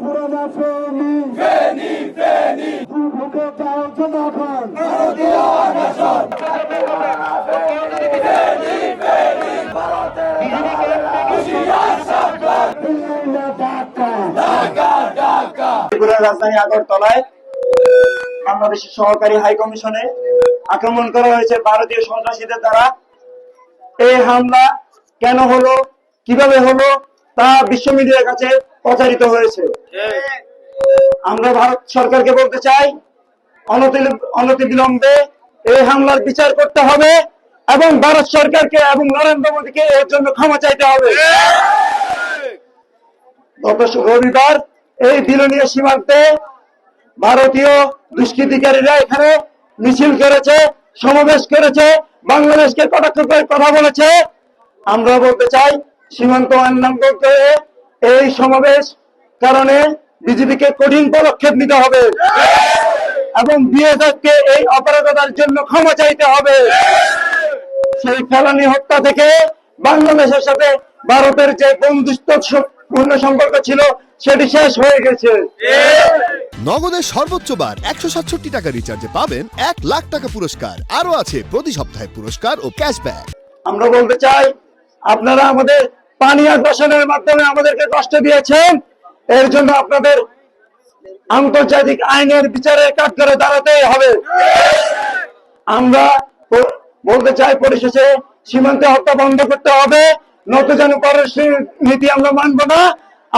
ত্রিপুরা ফেনি ফেনি ফেনি। বুকে চাও জনগণ। দিল্লি না ঢাকা ত্রিপুরার রাজধানী আগরতলায় বাংলাদেশের সহকারী হাই কমিশনে আক্রমণ করা হয়েছে ভারতীয় সন্ত্রাসীদের দ্বারা। এই হামলা কেন হলো? কীভাবে হলো? তা বিশ্ব মিডিয়ার কাছে প্রচারিত হয়েছে। আমরা ভারত সরকারকে বলতে চাই, অনতি- অনতিবিলম্বে এই হামলার বিচার করতে হবে এবং ভারত সরকারকে এবং নরেন্দ্র মোদীকে এর জন্য ক্ষমা চাইতে হবে। গত রবিবার এই বিলনীয় সীমান্তে ভারতীয় দুষ্কৃতিকারীরা এখানে মিছিল করেছে, সমাবেশ করেছে, বাংলাদেশকে কটাক্ষ করে কথা বলেছে। আমরা বলতে চাই সীমান্ত করে এই সমাবেশ কারণে বিজেপিকে কঠিন পদক্ষেপ নিতে হবে। এবং বিএসএফকে এই অপরাধতার জন্য ক্ষমা চাইতে হবে। সেই ফেলানি হত্যা থেকে বাংলাদেশের সাথে ভারতের যে বন্ধুত্বপূর্ণ সম্পর্ক ছিল সেটি শেষ হয়ে গেছে। নগদের সর্বোচ্চ বার একশো সাতষট্টি টাকা রিচার্জে পাবেন এক লাখ টাকা পুরস্কার। আরও আছে প্রতি সপ্তাহে পুরস্কার ও ক্যাশব্যাক আমরা বলতে চাই আপনারা আমাদের পানি আগ্রাসনের মাধ্যমে আমাদেরকে কষ্ট দিয়েছেন। এর জন্য আপনাদের আন্তর্জাতিক আইনের বিচারের কাজ করে দাঁড়াতেই হবে। আমরা বলতে চাই পরিশেষে, সীমান্তে হত্যা বন্ধ করতে হবে। পররাষ্ট্র নীতি আমরা মানব না।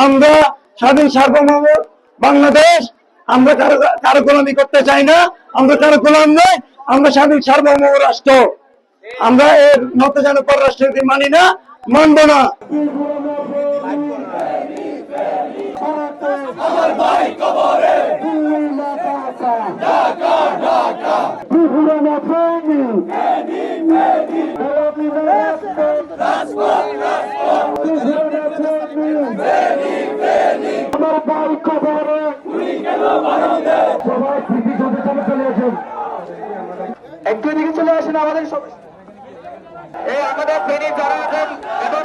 আমরা স্বাধীন সার্বভৌম বাংলাদেশ। আমরা কারও গোলামি করতে চাই না। আমরা কারও গোলাম নয় আমরা স্বাধীন সার্বভৌম রাষ্ট্র। আমরা এর নতজানু পররাষ্ট্র নীতি মানি না। মানব না। সবাই একটু এদিকে চলে আসেন আমাদের সব এই আমাদের ফেনী যারা এখন